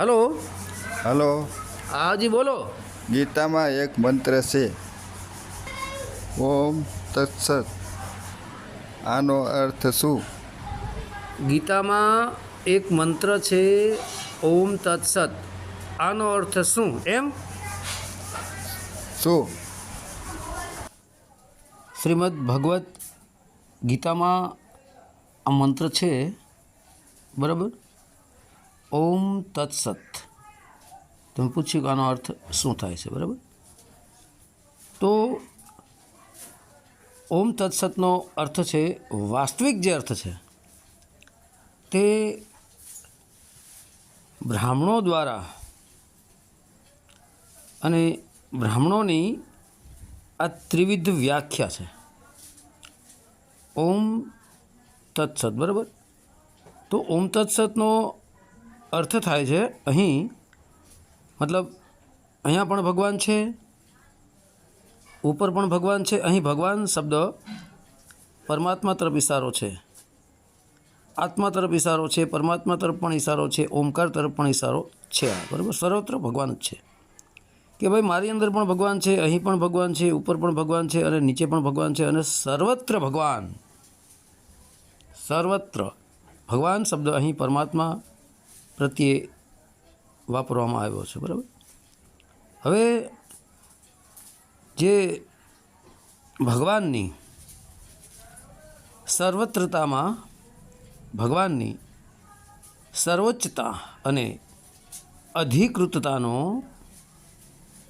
Hello. Hello. હાજી બોલો. ગીતામાં એક મંત્ર છે. ઓમ તત્સત. આનો અર્થ શું? ગીતામાં એક મંત્ર છે ઓમ તત્સત. આનો અર્થ શું? એમ? શું? શ્રીમદ ભગવદ્ ગીતામાં આ મંત્ર છે. બરાબર? ઓમ તત્સત. તમે પૂછ્યું કે આનો અર્થ શું થાય છે, બરાબર? તો ઓમ તત્સતનો અર્થ છે, વાસ્તવિક જે અર્થ છે, તે બ્રાહ્મણો દ્વારા અને બ્રાહ્મણોની આ ત્રિવિધ વ્યાખ્યા છે. ઓમ તત્સત, બરાબર? તો ઓમ તત્સતનો અર્થ થાય છે, અહીં, મતલબ, અહીંયા પણ ભગવાન છે, ઉપર પણ ભગવાન છે, અહીં ભગવાન શબ્દ પરમાત્મા તરફ ઇશારો છે. આત્મા તરફ ઇશારો છે, પરમાત્મા તરફ પણ ઇશારો છે, ઓમકાર તરફ પણ ઇશારો છે આ, બરાબર? સર્વત્ર ભગવાન જ છે. કે ભાઈ, મારી અંદર પણ ભગવાન છે, અહીં પણ ભગવાન છે, ઉપર પણ ભગવાન છે, અને નીચે પણ ભગવાન છે, અને સર્વત્ર ભગવાન સર્વત્ર ભગવાન શબ્દ અહીં પરમાત્મા પ્રત્યે વાપરવામાં આવ્યો છે, બરાબર? હવે જે ભગવાનની સર્વત્રતામાં ભગવાનની સર્વોચ્ચતા અને અધિકૃતતાનો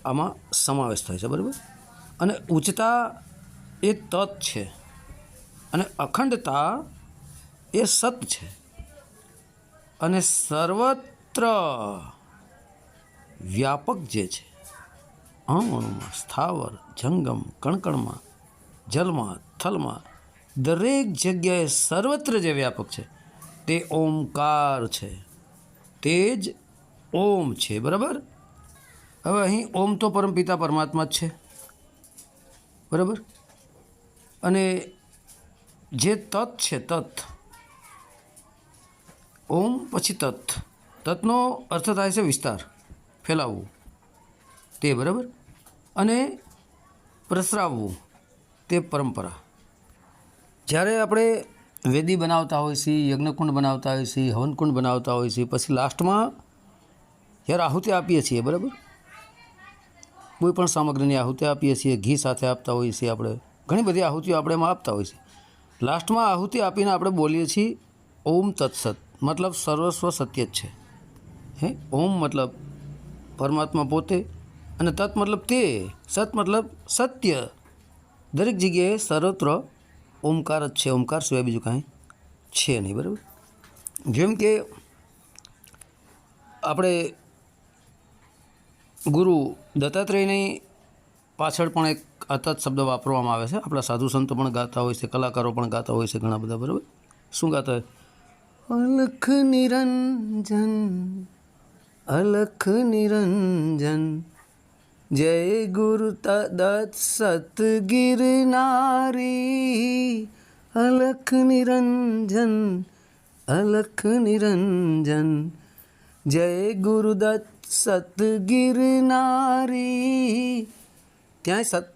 આમાં સમાવેશ થાય છે, બરાબર? અને ઉચ્ચતા એ તત છે અને અખંડતા એ સત છે. અને સર્વત્ર વ્યાપક જે છે અણુમાં સ્થાવર, જંગમ, કણકણમાં, જલમાં, થલમાં, દરેક જગ્યાએ સર્વત્ર જે વ્યાપક છે, તે ઓમકાર છે. તે જ ઓમ છે, બરાબર? હવે અહીં ઓમ તો પરમપિતા પરમાત્મા જ છે, બરાબર? અને જે તત્ છે, તત ઓમ પછી તત. તતનો અર્થ થાય છે વિસ્તાર. ફેલાવવું. તે બરાબર? અને પ્રસરાવવું. તે પરંપરા. જ્યારે આપણે વેદી બનાવતા હોઈએ છીએ, યજ્ઞકુંડ બનાવતા હોઈએ છીએ, હવનકુંડ બનાવતા હોઈએ છીએ, પછી લાસ્ટમાં જ્યારે આહુતિ આપીએ છીએ, બરાબર? કોઈ પણ સામગ્રીની આહુતિ આપીએ છીએ, ઘી સાથે આપતા હોઈએ છીએ આપણે. ઘણી બધી આહુતિઓ આપણે એમાં આપતા હોઈએ છીએ. લાસ્ટમાં આહુતિ આપીને આપણે બોલીએ છીએ, ઓમ તત્સત. મતલબ સર્વસ્વ સત્ય જ છે. હે? ઓમ મતલબ પરમાત્મા પોતે અને તત્ મતલબ તે. સત મતલબ સત્ય. દરેક જગ્યાએ સર્વત્ર ઓમકાર જ છે. ઓમકાર સિવાય બીજું કાંઈ છે નહીં, બરાબર? જેમ કે આપણે ગુરુ દત્તાત્રેયની પાછળ પણ એક અતત શબ્દ વાપરવામાં આવે છે. આપણા સાધુ સંતો પણ ગાતા હોય છે, કલાકારો પણ ગાતા હોય છે ઘણા બધા, બરાબર? શું ગાતા હોય? અલખ નિરંજન અલખ નિરંજન જય ગુરુ તદત સત ગિરનારી અલખ નિરંજન અલખ નિરંજન જય ગુરુદત્ત સત ગિરનારી ત્યાંય સત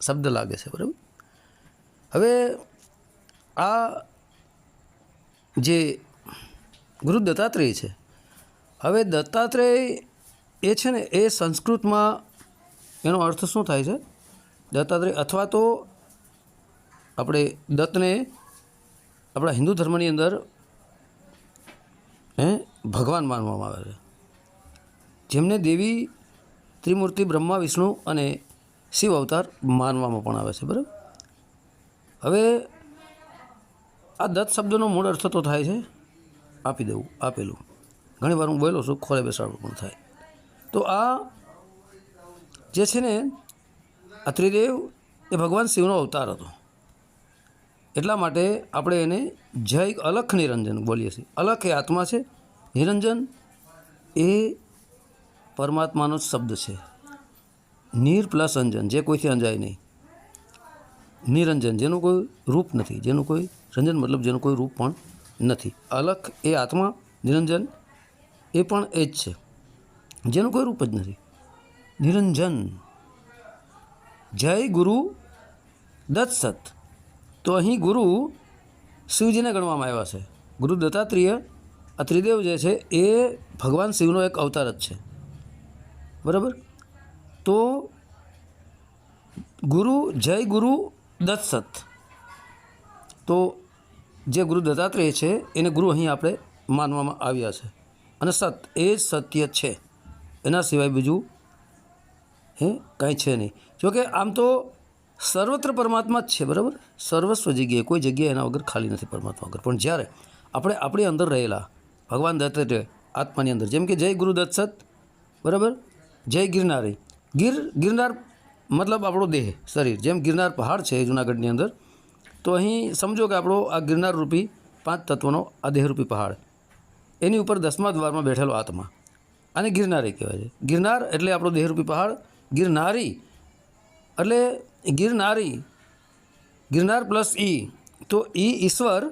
શબ્દ લાગે છે બરાબર હવે આ જે ગુરુ દત્તાત્રેય છે. હવે દત્તાત્રેય એ છે ને, એ સંસ્કૃતમાં એનો અર્થ શું થાય છે? દત્તાત્રેય અથવા તો આપણે દત્તને આપણા હિન્દુ ધર્મની અંદર, હે, ભગવાન માનવામાં આવે છે. જેમને દેવી, ત્રિમૂર્તિ, બ્રહ્મા, વિષ્ણુ અને શિવ અવતાર માનવામાં પણ આવે છે, બરાબર? હવે આ દત્ત શબ્દનો મૂળ અર્થ તો થાય છે આપી દેવું, આપેલું. ઘણી વાર હું બોલો છું ખોરે બેસાડવું પણ થાય. તો આ જે છે ને, આ ત્રિદેવ એ ભગવાન શિવનો અવતાર હતો. એટલા માટે આપણે એને જય અલખ નિરંજન બોલીએ છીએ. અલખ એ આત્મા છે, નિરંજન એ પરમાત્માનો શબ્દ છે. નિર પ્લસ અંજન, જે કોઈથી અંજાય નહીં. નિરંજન, જેનું કોઈ રૂપ નથી, જેનું કોઈ, રંજન મતલબ જેનું કોઈ રૂપ પણ નથી. અલખ એ આત્મા, નિરંજન એ પણ એ જ છે. જેનું કોઈ રૂપ જ નથી. નિરંજન. જય ગુરુ દત્સત તો અહીં ગુરુ શિવજીને ગણવામાં આવ્યા છે. ગુરુ દત્તાત્રેય, આ ત્રિદેવ જે છે એ ભગવાન શિવનો એક અવતાર જ છે. બરાબર? તો ગુરુ, જય ગુરુ દત્સત તો જે ગુરુ દત્તાત્રેય છે, એને ગુરુ અહીં આપણે માનવામાં આવ્યા છે. અને સત, એ સત્ય છે. એના સિવાય બીજું હે, કાંઈ છે નહીં. જોકે આમ તો સર્વત્ર પરમાત્મા જ છે, બરાબર? સર્વસ્વ જગ્યાએ, કોઈ જગ્યાએ એના વગર ખાલી નથી પરમાત્મા વગર. પણ જ્યારે આપણે આપણી અંદર રહેલા ભગવાન દત્તાત્રેય આત્માની અંદર, જેમ કે જય ગુરુ દત્સત બરાબર? જય ગિરનારી. ગીર, ગિરનાર મતલબ આપણો દેહ, શરીર. જેમ ગિરનાર પહાડ છે જુનાગઢની અંદર તો અહીં સમજો કે આપણો આ ગિરનાર રૂપી પાંચ તત્વોનો આ દેહરૂપી પહાડ. એની ઉપર દસમા દ્વારમાં બેઠેલો આત્મા. આને ગિરનારી કહેવાય છે. ગિરનાર એટલે આપણો દેહરૂપી પહાડ. ગિરનારી એટલે ગિરનારી, ગિરનાર પ્લસ ઈ. તો ઈ ઈશ્વર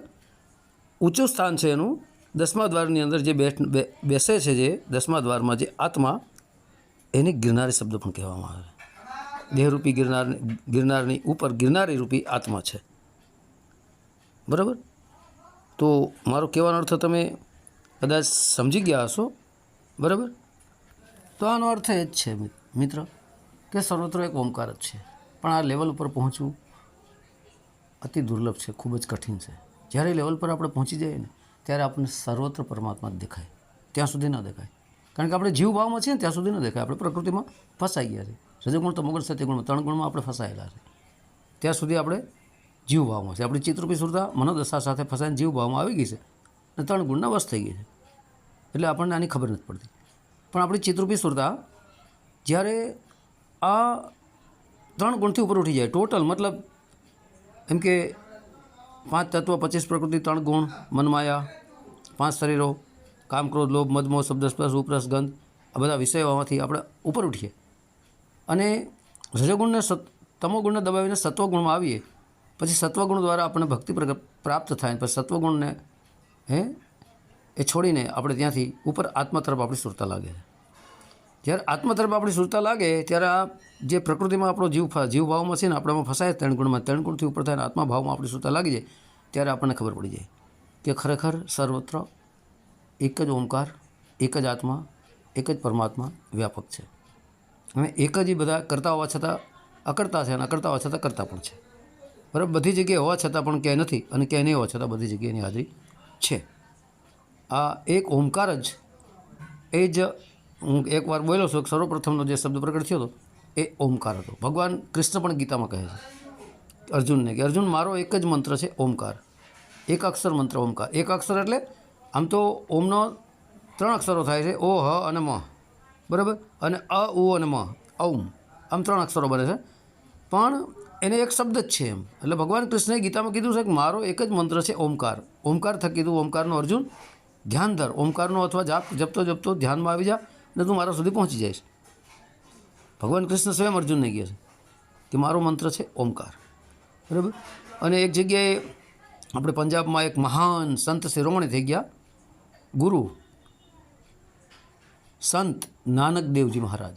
ઊંચું સ્થાન છે એનું. દસમા દ્વારની અંદર જે બેઠ બેસે છે જે દસમા દ્વારમાં જે આત્મા, એને ગિરનારી શબ્દ પણ કહેવામાં આવે છે. દેહરૂપી ગિરનાર, ગિરનારની ઉપર ગિરનારી રૂપી આત્મા છે. બરાબર? તો મારો કહેવાનો અર્થ તમે કદાચ સમજી ગયા હશો, બરાબર? તો આનો અર્થ એ જ છે મિત્ર, કે સર્વત્ર એક ઓમકાર જ છે. પણ આ લેવલ ઉપર પહોંચવું અતિ દુર્લભ છે, ખૂબ જ કઠિન છે. જ્યારે લેવલ પર આપણે પહોંચી જઈએ ને, ત્યારે આપણને સર્વત્ર પરમાત્મા દેખાય. ત્યાં સુધી ન દેખાય. કારણ કે આપણે જીવ ભાવમાં છીએ ને, ત્યાં સુધી ન દેખાય. આપણે પ્રકૃતિમાં ફસાઈ ગયા છે. રજોગુણ તમોગુણ સત્યગુણમાં ત્રણ ગુણમાં આપણે ફસાયેલા છે. ત્યાં સુધી આપણે જીવ ભાવમાં છે. આપણી ચિત્રરૂપી સુરતા મનોદશા સાથે ફસાઈને જીવ ભાવમાં આવી ગઈ છે. અને ત્રણ ગુણના વશ થઈ ગઈ છે. એટલે આપણને આની ખબર નથી પડતી. પણ આપણી ચિત્રરૂપી સુરતા જ્યારે આ ત્રણ ગુણથી ઉપર ઉઠી જાય, ટોટલ મતલબ એમ કે પાંચ તત્વ, પચીસ પ્રકૃતિ, ત્રણ ગુણ, મનમાયા, પાંચ શરીરો, કામ, ક્રોધ, લોભ મદમો શબ્દ, સ્પર્શ, ઉપરસ, ગંધ, આ બધા વિષયોમાંથી આપણે ઉપર ઉઠીએ. અને રજોગુણને સત, તમોગુણને દબાવીને સત્વગુણમાં આવીએ. પછી સત્વગુણ દ્વારા આપણને ભક્તિ પ્રાપ્ત થાય પછી સત્વગુણને, હે? એ છોડીને આપણે ત્યાંથી ઉપર આત્મા તરફ આપણી સુરતા લાગે જ્યારે આત્મા તરફ આપણી સુરતા લાગે, ત્યારે આ જે પ્રકૃતિમાં આપણો જીવ જીવભાવમાં છે ને આપણામાં ફસાય, ત્રણ ગુણમાં ત્રણ ગુણથી ઉપર થાય આત્મા ભાવમાં આપણી સુરતા લાગી જાય, ત્યારે આપણને ખબર પડી જાય કે ખરેખર સર્વત્ર એક જ ઓમકાર, એક જ આત્મા, એક જ પરમાત્મા વ્યાપક છે. અને એક જ બધા કરતા હોવા છતાં અકર્તા છે અને અકર્તા હોવા છતાં કરતા પણ છે. બરાબર? બધી જગ્યાએ હોવા છતાં પણ ક્યાંય નથી અને ક્યાંય નહીં હોવા છતાં બધી જગ્યાએ એની હાજરી છે. આ એક ઓમકાર જ એ જ હું એકવાર બોલ્યો છું સર્વપ્રથમનો જે શબ્દ પ્રગટ થયો હતો, એ ઓમકાર હતો. ભગવાન કૃષ્ણ પણ ગીતામાં કહે છે અર્જુનને કે, અર્જુન, મારો એક જ મંત્ર છે, ઓમકાર. એક અક્ષર મંત્ર ઓમકાર. એક અક્ષર એટલે આમ તો ઓમનો ત્રણ અક્ષરો થાય છે, ઓ, હ અને મ. બરાબર? અને અ, ઉ અને મ. ઔમ આમ ત્રણ અક્ષરો બને છે. પણ એને એક શબ્દ જ છે એમ. એટલે ભગવાન કૃષ્ણએ ગીતામાં કીધું છે કે મારો એક જ મંત્ર છે ઓમકાર. ઓમકાર થકી કીધું ઓમકારનો અર્જુન, ધ્યાન ધર. ઓમકારનો અથવા જાપ, જપતો જપતો ધ્યાનમાં આવી જા અને તું મારા સુધી પહોંચી જઈશ. ભગવાન કૃષ્ણ સ્વયં અર્જુનને કહે છે કે મારો મંત્ર છે ઓમકાર. બરાબર? અને એક જગ્યાએ આપણે પંજાબમાં એક મહાન સંત શિરોમણી થઈ ગયા. ગુરુ સંત નાનક દેવજી મહારાજ.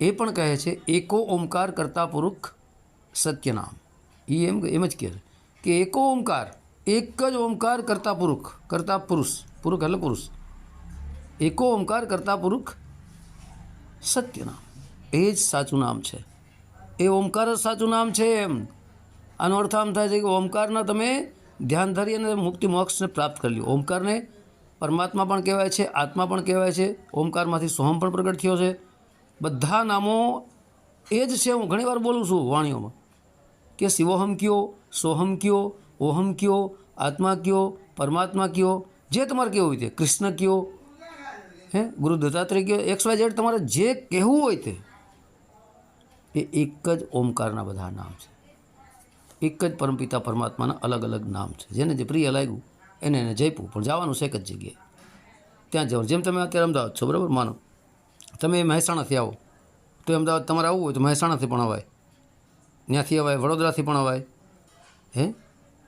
એ પણ કહે છે, એકો ઓમકાર કરતા પુરુષ સત્ય નામ. એ એમ એમ જ કહે કે એકો ઓમકાર, એક જ ઓમકાર કરતા પુરુષ કરતા પુરુષ પુરુષ એટલે પુરુષ. એકો ઓમકાર કરતા પુરુષ સત્યનામ એ જ સાચું નામ છે. એ ઓમકાર જ સાચું નામ છે એમ. આનો અર્થ આમ થાય છે કે ઓમકારના તમે ધ્યાન ધરી અને મુક્તિ મોક્ષને પ્રાપ્ત કરી લ્યો ઓમકારને પરમાત્મા પણ કહેવાય છે, આત્મા પણ કહેવાય છે, ઓમકારમાંથી સોહમ પણ પ્રગટ થયો છે. બધા નામો એ જ છે. હું ઘણીવાર બોલું છું વાણીઓમાં. કે શિવોહમ કયો, સોહમ કયો, ઓહમ કયો, આત્મા કયો, પરમાત્મા કયો, જે તમારે કેવું હોય તે. કૃષ્ણ કયો, હે, ગુરુ દત્તાત્રેય કયો, એક્સ વાય ઝેડ તમારે જે કહેવું હોય તે, એ એક જ ઓમકારના બધા નામ છે. એક જ પરમપિતા પરમાત્માના અલગ અલગ નામ છે. જેને જે પ્રિય લાગ્યું, એને એને જઈપું પણ જવાનું છે એક જ જગ્યાએ. ત્યાં જવાનું. જેમ તમે અત્યારે અમદાવાદ છો, બરાબર? માનો. તમે મહેસાણાથી આવો. તો અમદાવાદ તમારે આવવું હોય તો મહેસાણાથી પણ અવાય. ત્યાંથી અવાય, વડોદરાથી પણ અવાય. હે?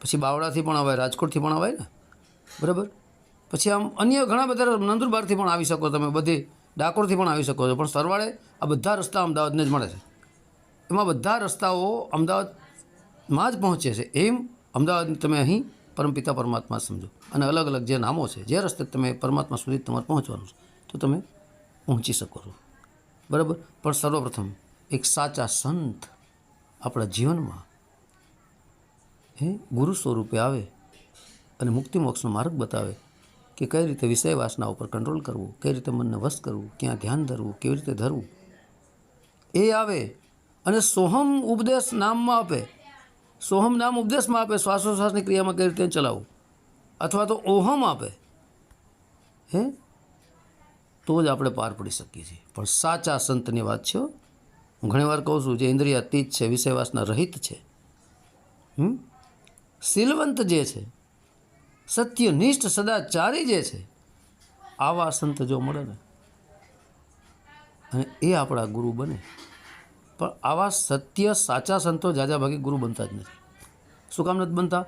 પછી બાવળાથી પણ અવાય, રાજકોટથી પણ અવાય ને? બરાબર? પછી આમ અન્ય ઘણા બધા નંદુરબારથી પણ આવી શકો તમે, બધી ડાકોરથી પણ આવી શકો છો. પણ સરવાળે આ બધા રસ્તા અમદાવાદને જ મળે છે. એમાં બધા રસ્તાઓ અમદાવાદમાં જ પહોંચે છે. એમ અમદાવાદ તમે અહીં પરમપિતા પરમાત્મા સમજો. અને અલગ અલગ જે નામો છે, જે રસ્તે તમે પરમાત્મા સુધી તમારે પહોંચવાનું છે, તો તમે પહોંચી શકો છો. બરાબર? પણ સર્વપ્રથમ એક સાચા સંત આપણા જીવનમાં, હે, ગુરુ સ્વરૂપે આવે અને મુક્તિ મોક્ષનો માર્ગ બતાવે કે કઈ રીતે વિષય વાસના ઉપર કંટ્રોલ કરવું, કઈ રીતે મનને વશ કરવું, ક્યાં ધ્યાન ધરવું, કેવી રીતે ધરવું. એ આવે અને સોહમ ઉપદેશ નામમાં આપે. સોહમ નામ ઉપદેશમાં આપે શ્વાસોશ્વાસની ક્રિયામાં કઈ રીતે ચલાવવું. અથવા તો ઓહમ આપે. હે? તો જ આપણે પાર પડી શકીએ છીએ. પણ સાચા સંતની વાત છે હો. ઘણીવાર કહું છું, જે ઇન્દ્રિય અતીત છે, વિષયવાસના રહિત છે. હમ? શીલવંત જે છે, સત્યનિષ્ઠ સદાચારી જે છે, આવા સંત જો મળે ને, અને એ આપણા ગુરુ બને. પણ આવા સત્ય સાચા સંતો જાજા ભાગે ગુરુ બનતા જ નથી. શું કામ નથી બનતા?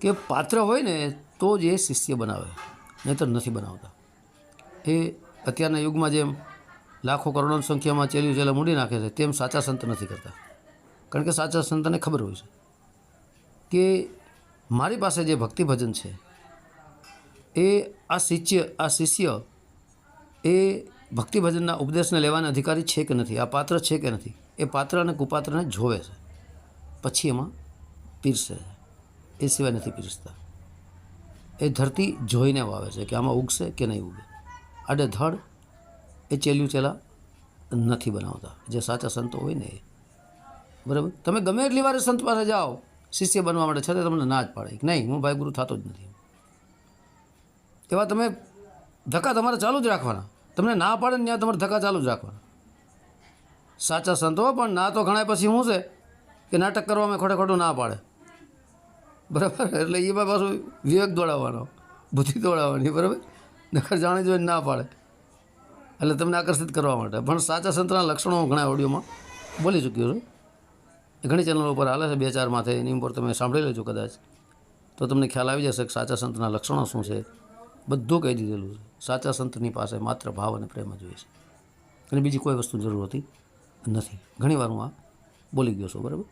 કે પાત્ર હોય ને, તો જ એ શિષ્ય બનાવે. નહીંતર નથી બનાવતા. એ અત્યારના યુગમાં જેમ લાખો કરોડોની સંખ્યામાં ચેલ્યું ચેલા મૂડી નાખે છે, તેમ સાચા સંત નથી કરતા. કારણ કે સાચા સંતને ખબર હોય છે કે મારી પાસે જે ભક્તિ ભજન છે, એ આ શિષ્ય આ શિષ્ય એ ભક્તિ ભજનના ઉપદેશને લેવાના અધિકારી છે કે નથી, આ પાત્ર છે કે નથી, એ પાત્ર અને કુપાત્રને જોવે છે. પછી એમાં પીરસે એ સિવાય નથી પીરસતા. એ ધરતી જોઈને વાવે છે કે આમાં ઉગશે કે નહીં ઉગે. આડે ધડ એ ચેલ્યું ચેલા નથી બનાવતા. જે સાચા સંતો હોય ને બરાબર? તમે ગમે એટલી વારે સંત પાસે જાઓ, શિષ્ય બનવા માટે છતાં તમને ના જ પાડે. નહીં, હું ભાઈ ગુરુ થતો જ નથી. એવા તમે ધક્કા તમારે ચાલુ જ રાખવાના. તમને ના પાડે ને ત્યાં તમારે ધક્કા ચાલુ જ રાખવાના. સાચા સંતો પણ ના તો ઘણા પછી શું છે? કે નાટક કરવામાં ખોટે ખોટું ના પાડે. બરાબર? એટલે એમાં પાછું વિવેક દોડાવવાનો, બુદ્ધિ દોડાવવાની, બરાબર? નખર જાણી જોઈને ના પાડે. એટલે તમને આકર્ષિત કરવા માટે. પણ સાચા સંતના લક્ષણો ઘણા ઓડિયોમાં બોલી ચૂક્યો છું. ઘણી ચેનલો ઉપર હાલે છે, બે ચાર માથે, એની ઉપર તમે સાંભળી લેજો કદાચ. તો તમને ખ્યાલ આવી જશે કે સાચા સંતના લક્ષણો શું છે. બધું કહી દીધેલું છે. સાચા સંતની પાસે માત્ર ભાવ અને પ્રેમ જોઈએ છે. અને બીજી કોઈ વસ્તુ જરૂર હોતી? નથી. ઘણીવાર હું આ બોલી ગયો છું, બરાબર?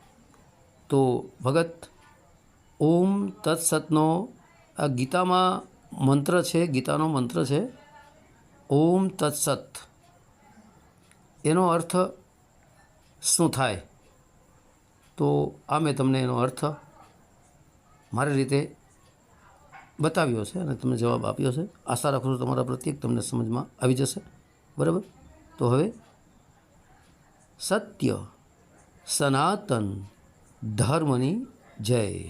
તો ભગત, ઓમ તત્સતનો આ ગીતામાં મંત્ર છે, ગીતાનો મંત્ર છે ઓમ તત્સત. એનો અર્થ શું થાય? તો આ મેં તમને એનો અર્થ મારી રીતે બતાવ્યો છે અને તમને જવાબ આપ્યો છે. આશા રાખું છું તમારા પ્રત્યેક તમને સમજમાં આવી જશે. બરાબર? તો હવે સત્ય સનાતન ધર્મની જય.